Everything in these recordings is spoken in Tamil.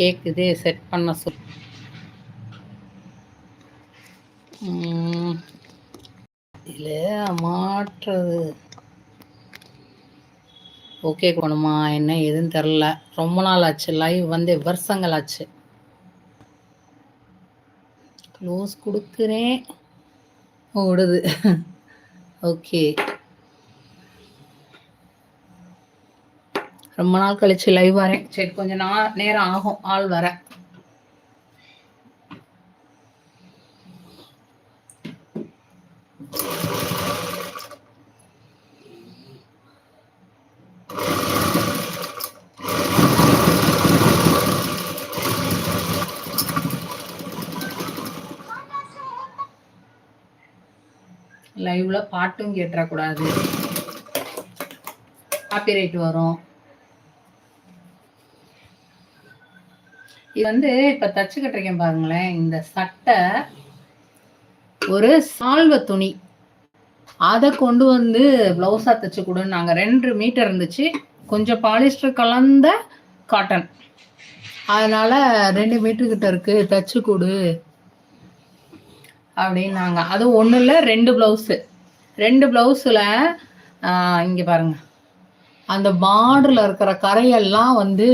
கேட்குது செட் பண்ண சொல். இதில் மாற்றுறது ஓகே கோணுமா? என்ன எதுன்னு தெரில. ரொம்ப நாள் ஆச்சு. லைவ் வந்து வருஷங்கள் ஆச்சு. க்ளோஸ் கொடுக்குறேன். ஓடுது. ஓகே ரொம்ப நாள் கழிச்சு லைவ் வரேன். சரி கொஞ்சம் நா நேரம் ஆகும். ஆள் வர. லைவ்ல பாட்டும் கேட்டுறக்கூடாது. காப்பிரைட் வரும். இது வந்து இப்ப தச்சு இருக்கேன் பாருங்களேன். இந்த சட்டை ஒரு சால்வ துணி. அதை கொண்டு வந்து பிளவுஸா தச்சு கொடுன்னு நாங்க ரெண்டு மீட்டர் இருந்துச்சு. கொஞ்சம் பாலிஸ்டர் கலந்த காட்டன் அதனால ரெண்டு மீட்டர் கிட்ட இருக்கு. தச்சு கொடு. அப்படின்னாங்க. அது ஒன்றும் இல்லை ரெண்டு ப்ளவுஸு ரெண்டு ப்ளவுஸில் இங்கே பாருங்க. அந்த பார்டரில் இருக்கிற கரையெல்லாம் வந்து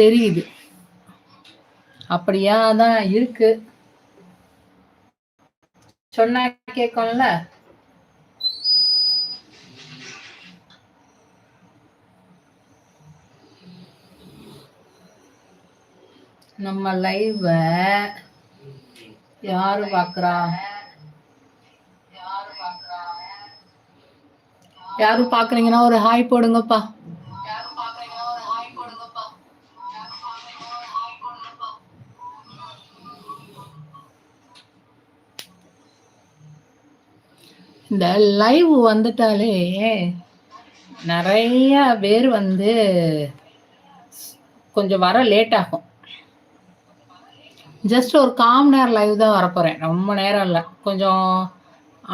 தெரியுது. அப்படியா தான் இருக்கு. சொன்னா கேட்கும்ல? நம்ம லைவ யாரு பாக்குறா? யாரு பாக்குறீங்கன்னா ஒரு ஹாய் போடுங்கப்பா. இந்த லைவ் வந்துட்டாலே நிறைய பேர் வந்து கொஞ்சம் வர லேட் ஆகும். ஜஸ்ட் ஒரு காம் நேரம் லைவ் தான் வரப்போகிறேன் ரொம்ப நேரம் இல்லை. கொஞ்சம்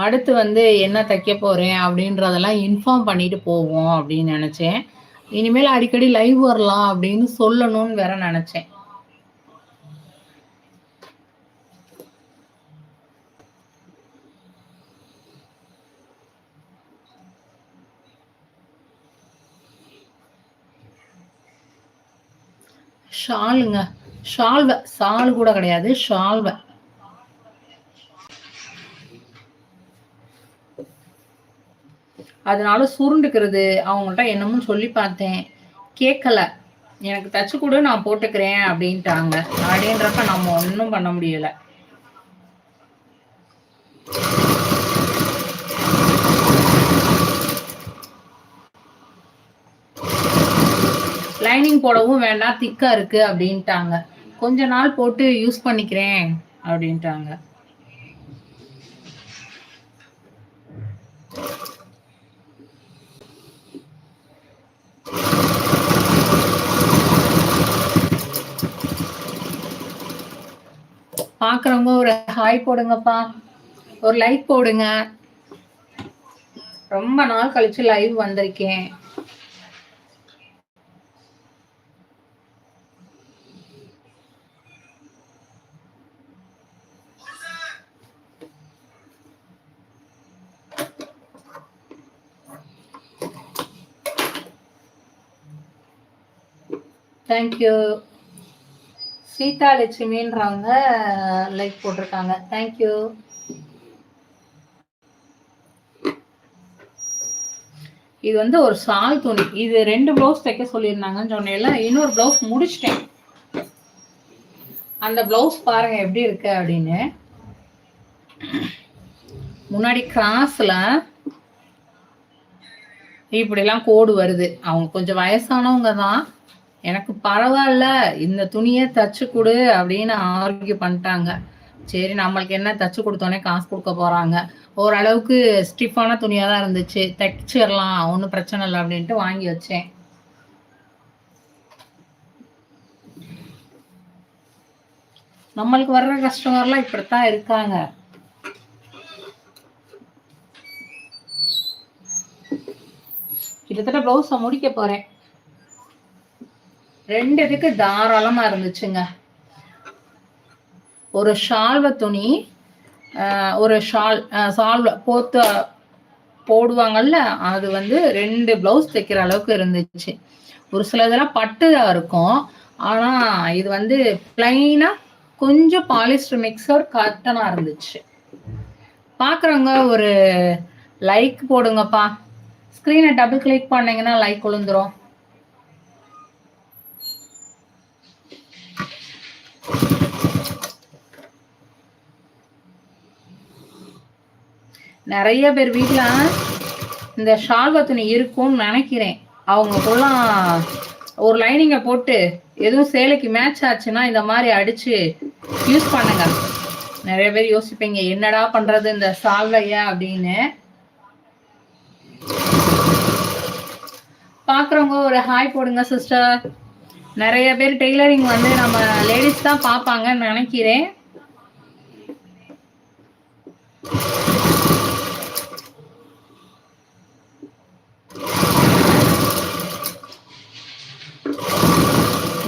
அடுத்து வந்து என்ன தைக்க போகிறேன் அப்படின்றதெல்லாம் இன்ஃபார்ம் பண்ணிட்டு போவோம் அப்படின்னு நினச்சேன். இனிமேல் அடிக்கடி லைவ் வரலாம் அப்படின்னு சொல்லணும்னு வேற நினச்சேன். ஷாலுங்க. ஷால்வை. சால் கூட கிடையாது. ஷால்வை. அதனால சுருண்டுக்கிறது. அவங்கள்ட்ட என்னமோ சொல்லி பார்த்தேன். கேட்கல. எனக்கு தச்சு கூட நான் போட்டுக்கிறேன் அப்படின்ட்டாங்க. அப்படின்றப்ப நம்ம ஒன்றும் பண்ண முடியலை. லைனிங் போடவும் வேண்டாம் திக்கா இருக்கு அப்படின்ட்டாங்க. கொஞ்ச நாள் போட்டு யூஸ் பண்ணிக்கிறேன் அப்படின்ட்டாங்க. பாக்குறவங்க ஒரு ஹாய் போடுங்கப்பா. ஒரு லைக் போடுங்க. ரொம்ப நாள் கழிச்சு லைவ் வந்திருக்கேன். தேங்க்யூ சீதா லட்சுமின்றவங்க லைக் போட்டிருக்காங்க. தேங்க்யூ இது வந்து ஒரு சால் துணி. இது ரெண்டு ப்ளவுஸ் தைக்க சொல்லியிருந்தாங்கன்னு சொன்னேன்ல இன்னொரு ப்ளவுஸ் முடிச்சிட்டேன். அந்த ப்ளவுஸ் பாருங்க எப்படி இருக்கு அப்படின்னு. முன்னாடி கிராஸ்ல இப்படிலாம் கோடு வருது. அவங்க கொஞ்சம் வயசானவங்க தான். எனக்கு பரவாயில்ல இந்த துணியை தச்சு கொடு அப்படின்னு ஆர்கியூ பண்ணிட்டாங்க. சரி நம்மளுக்கு என்ன தச்சு கொடுத்தோன்னே காசு கொடுக்க போறாங்க. ஓரளவுக்கு ஸ்டிஃபான துணியாக தான் இருந்துச்சு. தைச்சிடலாம் ஒன்றும் பிரச்சனை இல்லை அப்படின்ட்டு வாங்கி வச்சேன். நம்மளுக்கு வர்ற கஸ்டமர்லாம் இப்படித்தான் இருக்காங்க. கிட்டத்தட்ட ப்ளவுஸை முடிக்க போறேன். ரெண்டு இதுக்கு தாராளமா இருந்துச்சுங்க. ஒரு ஷால்வ துணி ஒரு ஷால் சால்வ போத்து போடுவாங்கல்ல அது வந்து ரெண்டு பிளவுஸ் தைக்கிற அளவுக்கு இருந்துச்சு. ஒரு சில இதெல்லாம் பட்டுதா இருக்கும். ஆனா இது வந்து பிளைனா கொஞ்சம் பாலிஸ்டர் மிக்சர் கட்டனா இருந்துச்சு. பாக்குறவங்க ஒரு லைக் போடுங்கப்பா. ஸ்க்ரீனை டபுள் கிளிக் பண்ணீங்கன்னா லைக் விழுந்துரும். நிறைய பேர் வீட்டில் இந்த ஷால்வா துணி இருக்கும்னு நினைக்கிறேன். அவங்க போலாம் ஒரு லைனிங்கை போட்டு எதுவும் சேலைக்கு மேட்ச் ஆச்சுன்னா இந்த மாதிரி அடித்து யூஸ் பண்ணுங்க. நிறைய பேர் யோசிப்பீங்க என்னடா பண்ணுறது இந்த சால்வையா அப்படின்னு. பார்க்குறவங்க ஒரு ஹாய் போடுங்க சிஸ்டர் நிறைய பேர் டெய்லரிங் வந்து நம்ம லேடிஸ் தான் பார்ப்பாங்கன்னு நினைக்கிறேன்.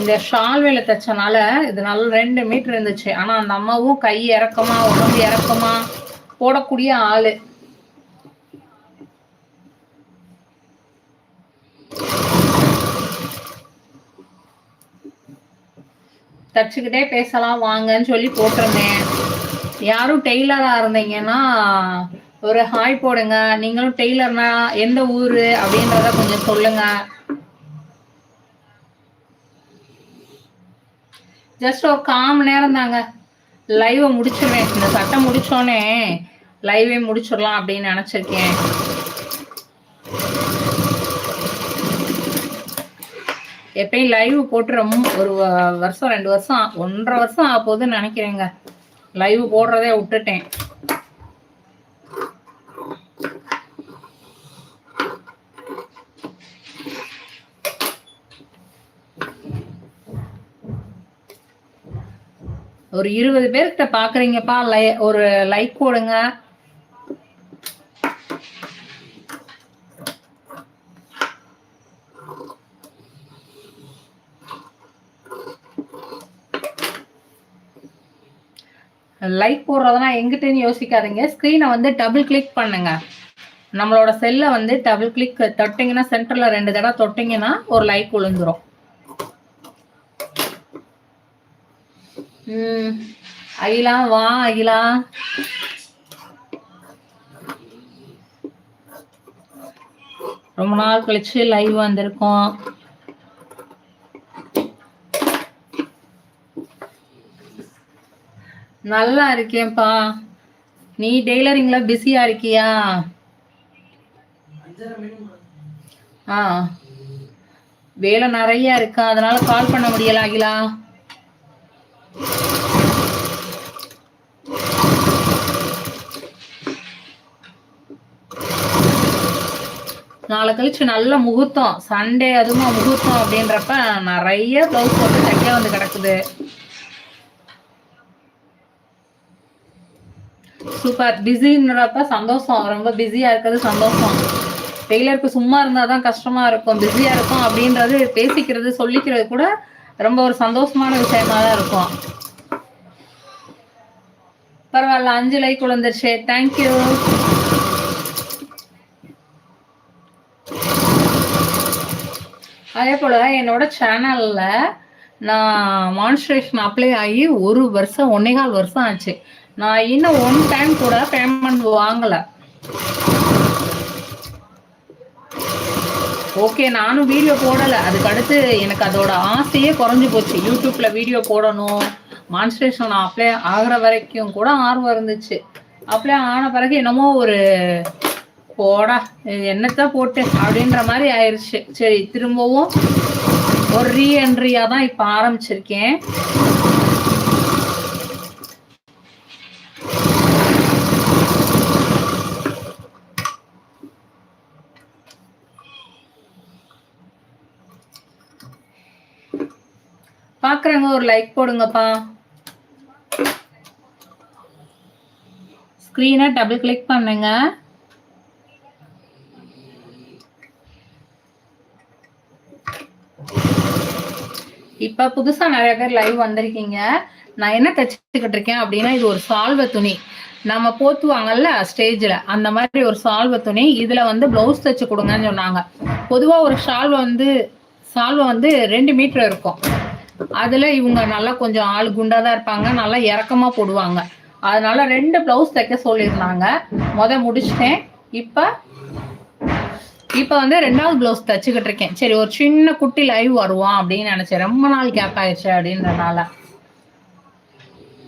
இந்த ஷால் வேலை தைச்சனால இது நல்ல ரெண்டு மீட்டர் இருந்துச்சு. ஆனா அந்த அம்மாவும் கை இறக்கமா உடம்பு இறக்கமா போடக்கூடிய ஆளு. தச்சுக்கிட்டே பேசலாம் வாங்கன்னு சொல்லி போட்டிருந்தேன். யாரும் டெய்லரா இருந்தீங்கன்னா ஒரு ஹாய் போடுங்க. நீங்களும் டெய்லர்னா எந்த ஊரு அப்படின்றத கொஞ்சம் சொல்லுங்க. ஜஸ்ட் ஒரு காம் நேரம் தாங்க. லைவை முடிச்சிருவேன் இந்த சட்டம் முடிச்சோடனே லைவே முடிச்சிடலாம் அப்படின்னு நினச்சிருக்கேன். எப்பயும் லைவ் போட்டு ரொம்ப ஒரு வருஷம் ரெண்டு வருஷம் ஒன்றரை வருஷம் ஆக போகுதுன்னு நினைக்கிறேங்க. லைவ் போடுறதே விட்டுட்டேன். ஒரு இருபது பேர்கிட்ட பாக்குறீங்கப்பா. லை ஒரு லைக் போடுங்க. லைக் போடுறதுனா எங்கிட்டேன்னு யோசிக்காதீங்க. ஸ்க்ரீனை வந்து டபுள் கிளிக் பண்ணுங்க. நம்மளோட செல்லை வந்து டபுள் கிளிக் தொட்டிங்கன்னா சென்டர்ல ரெண்டு தடவை தொட்டிங்கன்னா ஒரு லைக் விழுந்துரும் ம். அகிலா வா அகிலா. ரொம்ப நாள் கழிச்சு லைவ் வந்திருக்கோம். நல்லா இருக்கேன்ப்பா. நீ டெய்லரிங்ல பிஸியா இருக்கியா? ஆ. வேலை நிறைய இருக்கா அதனால கால் பண்ண முடியல அகிலா. நாளை கழிச்சு நல்ல முகூர்த்தம். சண்டே அதுமா முகூர்த்தம் அப்படின்றப்ப நிறைய ப்ளவுஸ் போட்டு தைக்க வந்து கிடக்குது. சூப்பர் பிஸின்றப்ப சந்தோஷம். ரொம்ப பிஸியா இருக்கிறது சந்தோஷம். டெய்லருக்கு சும்மா இருந்தாதான் கஷ்டமா இருக்கும். பிஸியா இருக்கும் அப்படின்றது பேசிக்கிறது சொல்லிக்கிறது கூட ரொம்ப ஒரு சந்தோஷமான விஷயமா தான் இருக்கும். பரவாயில்ல அஞ்சு லைக் விழுந்துருச்சு தேங்க்யூ அதே போல என்னோட சேனல்ல நான் மான்ஸ்ட்ரேஷன் அப்ளை ஆகி ஒரு வருஷம் ஒன்னே கால் வருஷம் ஆச்சு. நான் இன்னும் ஒன் டைம் கூட பேமெண்ட் வாங்கலை. ஓகே நானும் வீடியோ போடலை. அதுக்கு அடுத்து எனக்கு அதோட ஆசையே குறைஞ்சி போச்சு. யூடியூப்பில் வீடியோ போடணும். மான்ஸ்ட்ரேஷன் அப்ளை ஆகிற வரைக்கும் கூட ஆர்வம் இருந்துச்சு. அப்ளை ஆன பிறகு என்னமோ ஒரு போடா என்னத்தான் போட்டு அப்படின்ற மாதிரி ஆயிடுச்சு சரி திரும்பவும் ஒரு ரீஎன்ட்ரியாக தான் இப்போ ஆரம்பிச்சிருக்கேன். பாக்குறவங்க ஒரு லைக் போடுங்கப்பா. ஸ்க்ரீனை டபுள் கிளிக் பண்ணுங்க. இப்ப புதுசா நிறைய பேர் லைவ் வந்திருக்கீங்க. நான் என்ன தைச்சிக்கிட்டு இருக்கேன் அப்படின்னா இது ஒரு சால்வ துணி. நம்ம போத்துவாங்கல்ல ஸ்டேஜ்ல. அந்த மாதிரி ஒரு சால்வ துணி. இதுல வந்து பிளவுஸ் தைச்சு கொடுங்கன்னு சொன்னாங்க. பொதுவா ஒரு ஷால்வை வந்து சால்வ வந்து ரெண்டு மீட்டர் இருக்கும். அதுல இவங்க நல்லா கொஞ்சம் ஆள் குண்டா தான் இருப்பாங்க நல்லா இறக்கமா போடுவாங்க. அதனால ரெண்டு பிளவுஸ் தைக்க சொல்லியிருந்தாங்க. முத முடிச்சிட்டேன். இப்ப இப்ப வந்து ரெண்டாவது பிளவுஸ் தச்சுக்கிட்டு இருக்கேன். சரி ஒரு சின்ன குட்டி லைவ் வருவான் அப்படின்னு நினைச்சேன். ரொம்ப நாள் கேப் ஆயிடுச்சு அப்படின்றனால.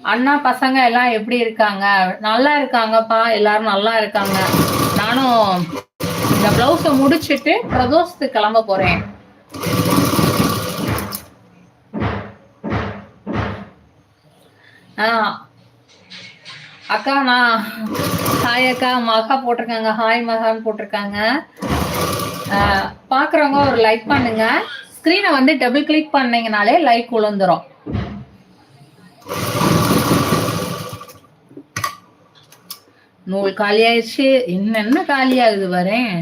அண்ணா பசங்க எல்லாம் எப்படி இருக்காங்க? நல்லா இருக்காங்கப்பா எல்லாரும் நல்லா இருக்காங்க. நானும் இந்த பிளவுஸை முடிச்சிட்டு பிரதோஷத்துக்கு கிளம்ப போறேன். அக்கா நான் ஹாய் அக்கா மகா போட்டிருக்காங்க. ஹாய் மகான்னு போட்டிருக்காங்க. பார்க்குறவங்க ஒரு லைக் பண்ணுங்க. ஸ்க்ரீனை வந்து டபுள் கிளிக் பண்ணீங்கனாலே லைக் விழுந்துரும் நூல் காலியாயிடுச்சு. என்னென்ன காலியாகுது வரேன்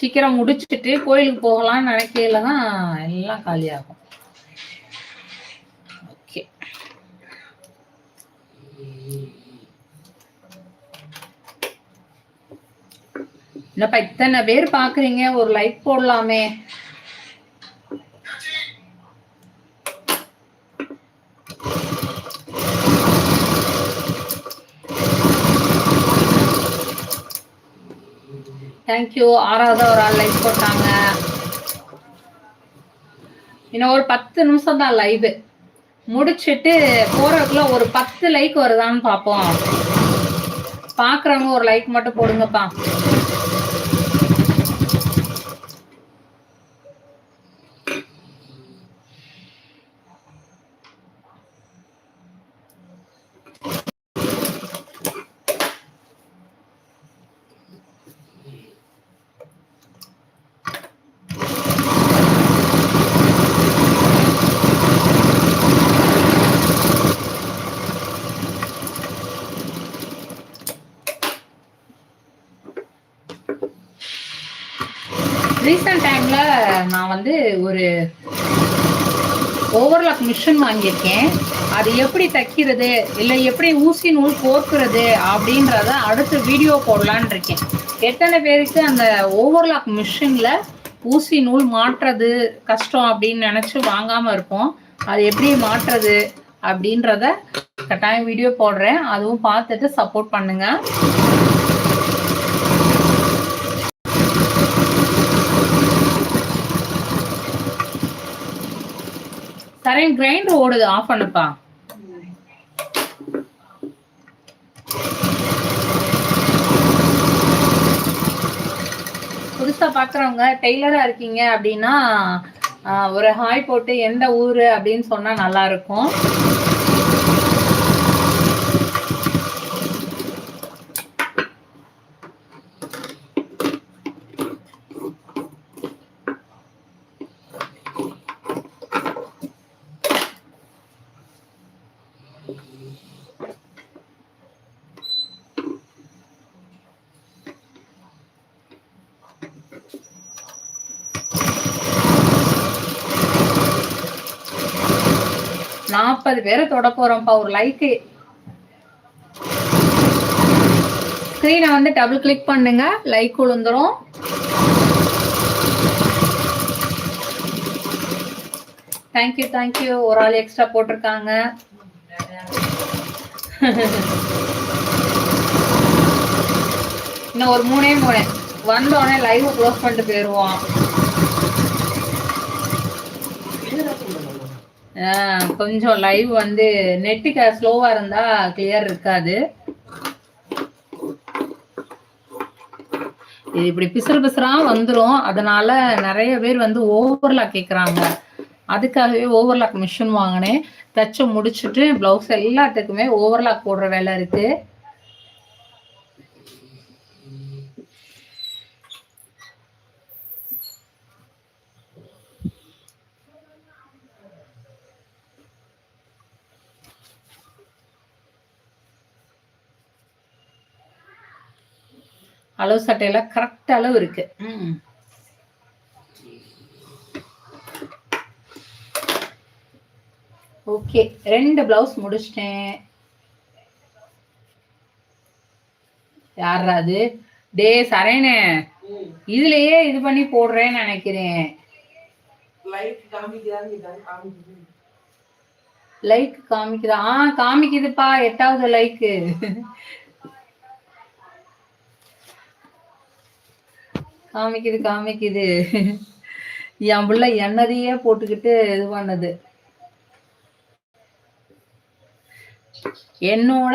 சீக்கிரம் முடிச்சுட்டு கோயிலுக்கு போகலாம்னு நினைக்கல தான் எல்லாம் காலியாகும். என்னப்பா இத்தனை பேர் பாக்குறீங்க? ஒரு லைக் போடலாமே. தேங்க்யூ ஆறாவது ஒரு ஆள் லைக் போட்டாங்க. இன்னும் ஒரு பத்து நிமிஷம் தான் லைவ் முடிச்சிட்டு போறதுக்குள்ள ஒரு பத்து லைக் வருதான்னு பார்ப்போம் பாக்குறவங்க ஒரு லைக் மட்டும் போடுங்கப்பா. நான் வந்து ஒரு ஓவர்லாக் மிஷின் வாங்கியிருக்கேன். அது எப்படி தைக்கிறது இல்லை எப்படி ஊசி நூல் கோர்க்கிறது அப்படின்றத அடுத்த வீடியோ போடலான்னு இருக்கேன். எத்தனை பேருக்கு அந்த ஓவர்லாக் மிஷினில் ஊசி நூல் மாற்றுறது கஷ்டம் அப்படின்னு நினச்சி வாங்காமல் இருப்போம். அது எப்படி மாற்றுறது அப்படின்றத கட்டாயம் வீடியோ போடுறேன். அதுவும் பார்த்துட்டு சப்போர்ட் பண்ணுங்கள் தரேன் கிரைண்டர் ஓடுது ஆஃப் பண்ணுப்பா. புதுசா பாக்குறவங்க டெய்லரா இருக்கீங்க அப்படின்னா ஒரு ஹாய் போட்டு எந்த ஊரு அப்படின்னு சொன்னா நல்லா இருக்கும். நாற்பது பேரை தொட போறோம்ப்பா ஒரு லைக்கு ஸ்க்ரீனை வந்து டபுள் கிளிக் பண்ணுங்க லைக் விழுந்துரும் தேங்க்யூ தேங்க்யூ ஒரு ஆள் எக்ஸ்ட்ரா போட்டிருக்காங்க. இன்னும் ஒரு மூணே மூணு. வந்தோடனே லைவ் க்ளோஸ் பண்ணிட்டு போயிடுவோம் கொஞ்சம் லைவ் வந்து நெட்டுக்கு ஸ்லோவா இருந்தா கிளியர் இருக்காது. இது இப்படி பிசுறு பிசுறா வந்துரும். அதனால நிறைய பேர் வந்து ஓவர்லாக் கேக்குறாங்க. அதுக்காகவே ஓவர்லாக் மிஷின் வாங்கினேன். தச்சு முடிச்சுட்டு ப்ளவுஸ் எல்லாத்துக்குமே ஓவர்லாக் போடுற வேலை இருக்கு. அளவு சட்டையில கரெக்ட் அளவு இருக்கு. ம். ஓகே ரெண்டு பிளவுஸ் முடிச்சிட்டேன். யாரா அது? டே சரேனே. இதுலயே இது பண்ணி போடுறேன்னு நினைக்கிறேன். லைக் காமிக்குதா. ஆ காமிக்குதுப்பா. எட்டாவது லைக்கு காமிக்குது காமிக்குது. என் புள்ள என்னதையே போட்டுக்கிட்டு இது பண்ணது. என்னோட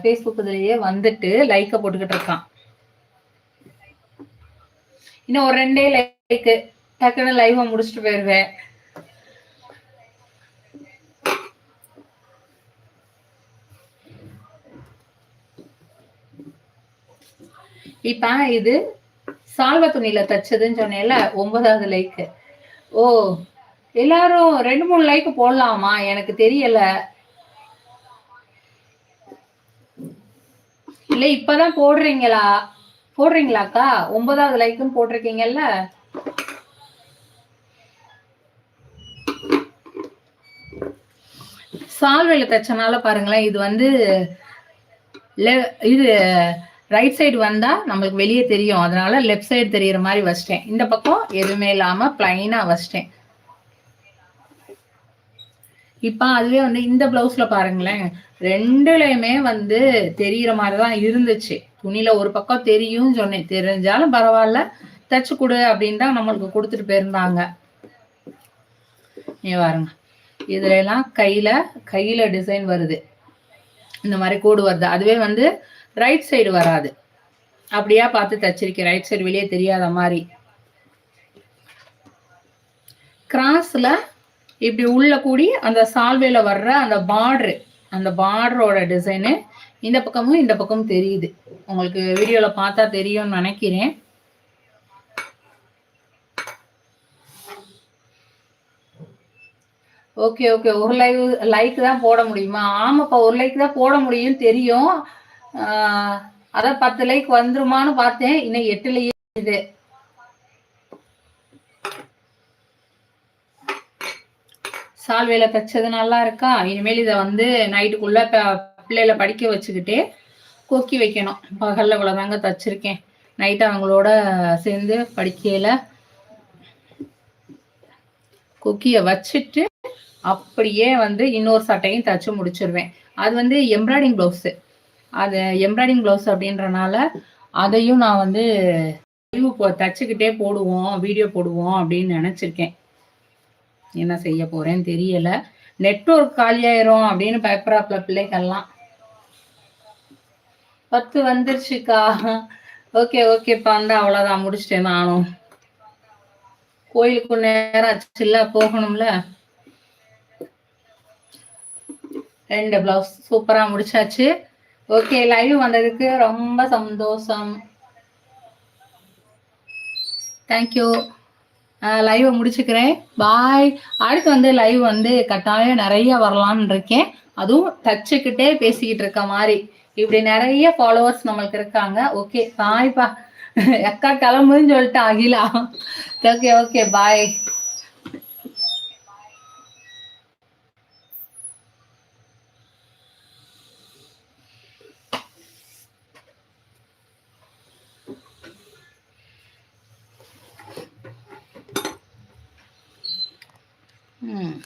ஃபேஸ்புக் இதுலயே வந்துட்டு லைக்க போட்டுக்கிட்டு இருக்கான். இன்னும் ஒரு ரெண்டே லைக்கு டக்குன்னு லைவ முடிச்சுட்டு போயிருவேன். இப்ப இது சால்வ துணியில தச்சதுன்னு சொன்னேன்ல ஒன்பதாவது லைக்கு ஓ எல்லாரும் ரெண்டு மூணு லைக் போடலாமா? எனக்கு தெரியல. இல்ல இப்பதான் போடுறீங்களா? போடுறீங்களாக்கா? ஒன்பதாவது லைக்கும் போட்டிருக்கீங்கல்ல? சால்வையில தச்சனால பாருங்களேன் இது வந்து இது ரைட் சைடு வந்தா நம்மளுக்கு வெளியே தெரியும். அதனால லெஃப்ட் சைடு தெரியற மாதிரி வச்சிட்டேன். இந்த பக்கம் எதுவுமே இல்லாம பிளைனா வச்சிட்டேன். இப்போ அதுவே வந்து இந்த பிளவுஸ்ல பாருங்களேன். ரெண்டுலயுமே வந்து தெரியற மாதிரி தான் இருந்துச்சு. துணியில ஒரு பக்கம் தெரியும் சொன்னேன். தெரிஞ்சாலும் பரவாயில்ல. தச்சு கொடு அப்படின்னு தான் நம்மளுக்கு கொடுத்துட்டு போயிருந்தாங்க. நீ பாருங்க. இதுல எல்லாம் கையில கையில டிசைன் வருது. இந்த மாதிரி கோடு வருது. அதுவே வந்து ரைட் சைடு வராது. அப்படியா பார்த்து தச்சிருக்கேன். ரைட் சைடு வெளியே தெரியாத மாதிரி. கிராஸ்ல இப்படி உள்ள கூடி அந்த சால்வேல வர்ற அந்த பார்டர் அந்த பார்டரோட டிசைனு இந்த பக்கமும் இந்த பக்கமும் தெரியுது. உங்களுக்கு வீடியோல பார்த்தா தெரியும்னு நினைக்கிறேன். ஓகே ஓகே ஒரு லைக் லைக் தான் போட முடியுமா? ஆமாப்பா ஒரு லைக் தான் போட முடியும் தெரியும். அதான் பத்து லைக் வந்துருமான்னு பார்த்தேன். இன்னும் எட்டுலயே இது சால்வையில தச்சது நல்லா இருக்கா? இனிமேல் இதை வந்து நைட்டுக்குள்ள பிள்ளைகளை படிக்க வச்சுக்கிட்டே கொக்கி வைக்கணும். பகல்ல இவ்வளவுதாங்க தச்சிருக்கேன். நைட்டு அவங்களோட சேர்ந்து படிக்கையில கொக்கிய வச்சுட்டு அப்படியே வந்து இன்னொரு சட்டையும் தச்சு முடிச்சிருவேன். அது வந்து எம்ப்ராய்டிங் ப்ளவுஸு அது எம்ப்ராய்டிங் ப்ளவுஸ் அப்படின்றனால அதையும் நான் வந்து live போ தச்சுக்கிட்டே போடுவோம் வீடியோ போடுவோம் அப்படின்னு நினச்சிருக்கேன். என்ன செய்ய போகிறேன்னு தெரியல. நெட்ஒர்க் காலியாயிரும் அப்படின்னு பயப்படாப்புல பிள்ளைகள்லாம். பத்து வந்துருச்சுக்கா. ஓகே ஓகேப்பா அந்த அவ்வளோதான் முடிச்சிட்டேன் நானும். கோயிலுக்கு நேரம் ஆச்சுல்ல போகணும்ல. ரெண்டு பிளவுஸ் சூப்பராக முடிச்சாச்சு. ஓகே லைவ் வந்ததுக்கு ரொம்ப சந்தோஷம். தேங்க்யூ லைவை முடிச்சுக்கிறேன். பாய் அடுத்து வந்து லைவ் வந்து கட்டாயம் நிறைய வரலான்னு இருக்கேன். அதுவும் தச்சுக்கிட்டே பேசிக்கிட்டு இருக்க மாதிரி. இப்படி நிறைய ஃபாலோவர்ஸ் நம்மளுக்கு இருக்காங்க. ஓகே பாய்ப்பா அக்கா கிளம்புன்னு சொல்லிட்டு அகிலா. ஓகே ஓகே பாய் ம்